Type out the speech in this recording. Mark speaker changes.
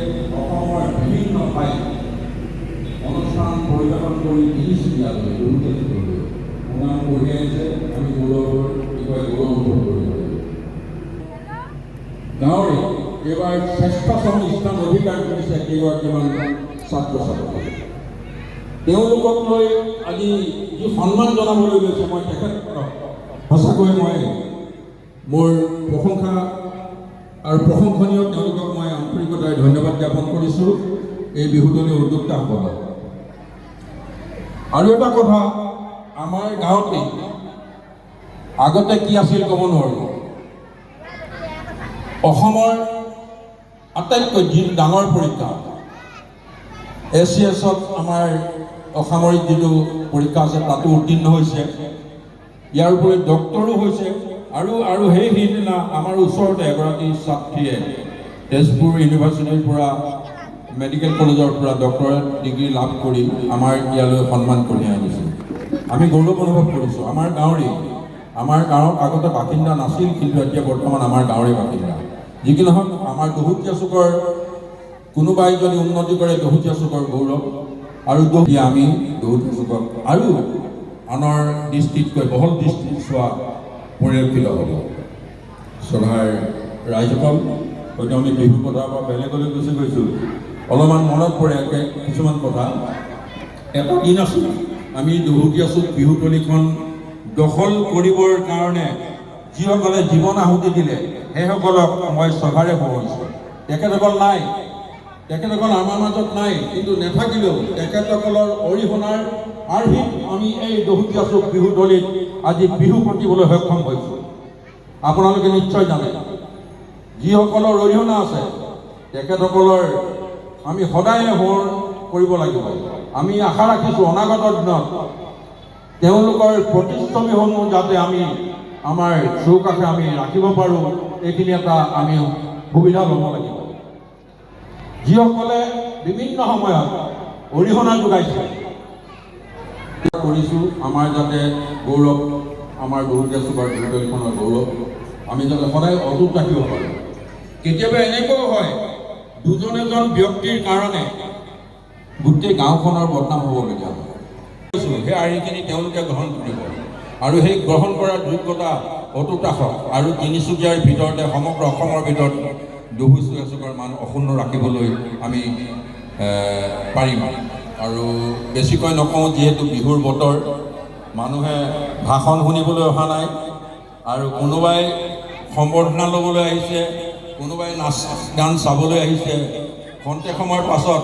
Speaker 1: অসমৰ বিভিন্ন ঠাইত অনুষ্ঠান পৰিৱেশন কৰি তিনিচুকীয়ালৈ গুৰুত্বপূৰ্ণ সুনাম কঢ়িয়াই আছে আমি গৌৰৱৰ কি গৌৰৱ অনুভৱ কৰিব গাঁৱৰে এইবাৰ শ্ৰেষ্ঠ স্থান অধিকাৰ কৰিছে কেইগৰাকীমান ছাত্ৰ ছাত্ৰী তেওঁলোকক লৈ আজি যি সন্মান জনাবলৈ গৈছে মই তেখেতসকলক সঁচাকৈ মই মোৰ প্ৰশংসা আৰু প্ৰশংসনীয় তেওঁলোকক মই আন্তৰিকতাৰে ধন্যবাদ জ্ঞাপন কৰিছোঁ এই বিহুতলী উদ্যোক্তাসকলক। আৰু এটা কথা আমাৰ গাঁৱতে আগতে কি আছিল ক'ব নোৱাৰোঁ। অসমৰ আটাইতকৈ যিটো ডাঙৰ পৰীক্ষা। এ চি এছত আমাৰ অসামৰিক যিটো পৰীক্ষা আছে তাতো উত্তীৰ্ণ হৈছে। ইয়াৰ উপৰি ডক্টৰো হৈছে। আৰু আৰু সেই সিদিনা আমাৰ ওচৰতে এগৰাকী ছাত্ৰীয়ে তেজপুৰ ইউনিভাৰ্চিটিৰ পৰা মেডিকেল কলেজৰ পৰা ডক্টৰেট ডিগ্ৰী লাভ কৰি আমাৰ ইয়ালৈ সন্মান কঢ়িয়াই আনিছিল আমি গৌৰৱ অনুভৱ কৰিছোঁ। আমাৰ গাঁৱৰে, আমাৰ গাঁৱত আগতে বাসিন্দা নাছিল, কিন্তু এতিয়া বৰ্তমান আমাৰ গাঁৱৰে বাসিন্দা। যি কি নহওক, আমাৰ দহুটীয়া চুকৰ, কোনোবাই যদি উন্নতি কৰে, দহুটীয়া চুকৰ গৌৰৱ আৰু দহি আমি দহুটীয়া চুকক আৰু আনৰ দৃষ্টিতকৈ বহল দৃষ্টিত চোৱা পৰিলক্ষিত হ'ব সভাৰ ৰাইজসকল হয়তো আমি বিহু কথাৰ পৰা বেলেগলৈ গুচি গৈছোঁ। অলপমান মনত পৰে কিছুমান কথা। এটা দিন আছিল, আমি দহুটীয়া চুক বিহুতলীখন দখল কৰিবৰ কাৰণে। যিসকলে জীৱন আহুতি দিলে, সেইসকলক মই সভাৰে সোঁৱৰিছোঁ তেখেতসকল নাই, তেখেতসকল আমাৰ মাজত নাই, কিন্তু নাথাকিলেও তেখেতসকলৰ অৰিহণাৰ আৰ্হিত আমি এই দহুটীয়া চুক বিহুতলীত আজি বিহু পাতিবলৈ সক্ষম হৈছোঁ। আপোনালোকে নিশ্চয় জানে, যিসকলৰ অৰিহণা আছে, তেখেতসকলৰ আমি সদায় সোঁৱৰ কৰিব লাগিব। আমি আশা ৰাখিছোঁ অনাগত দিনত তেওঁলোকৰ প্ৰতিচ্ছবিসমূহ যাতে আমি আমাৰ চৌকাষে আমি ৰাখিব পাৰোঁ, এইখিনি এটা আমি সুবিধা ল'ব লাগিব। যিসকলে বিভিন্ন সময়ত অৰিহণা যোগাইছে কৰিছোঁ আমাৰ যাতে গৌৰৱ, আমাৰ দৌৰীয়া চুবাৰ বিৰুদ্ধখনৰ গৌৰৱ, আমি যাতে সদায় অটুট ৰাখিব পাৰোঁ। কেতিয়াবা এনেকুৱাও হয়, দুজন এজন ব্যক্তিৰ কাৰণে গোটেই গাঁওখনৰ বদনাম হ'বলগীয়া হয়। সেই আৰ্হিখিনি তেওঁলোকে গ্ৰহণ কৰিব। আৰু সেই গ্ৰহণ কৰাৰ যোগ্যতা, অটুট ৰাখক। আৰু তিনিচুকীয়াৰ ভিতৰতে, সমগ্ৰ অসমৰ ভিতৰত দহু চুকৰ মান অক্ষুণ্ণ ৰাখিবলৈ আমি পাৰিম। আৰু বেছিকৈ নকওঁ যিহেতু বিহুৰ বতৰ মানুহে ভাষণ শুনিবলৈ অহা নাই আৰু কোনোবাই সম্বৰ্ধনা ল'বলৈ আহিছে কোনোবাই নাচ গান চাবলৈ আহিছে। খন্তেক সময়ৰ পাছত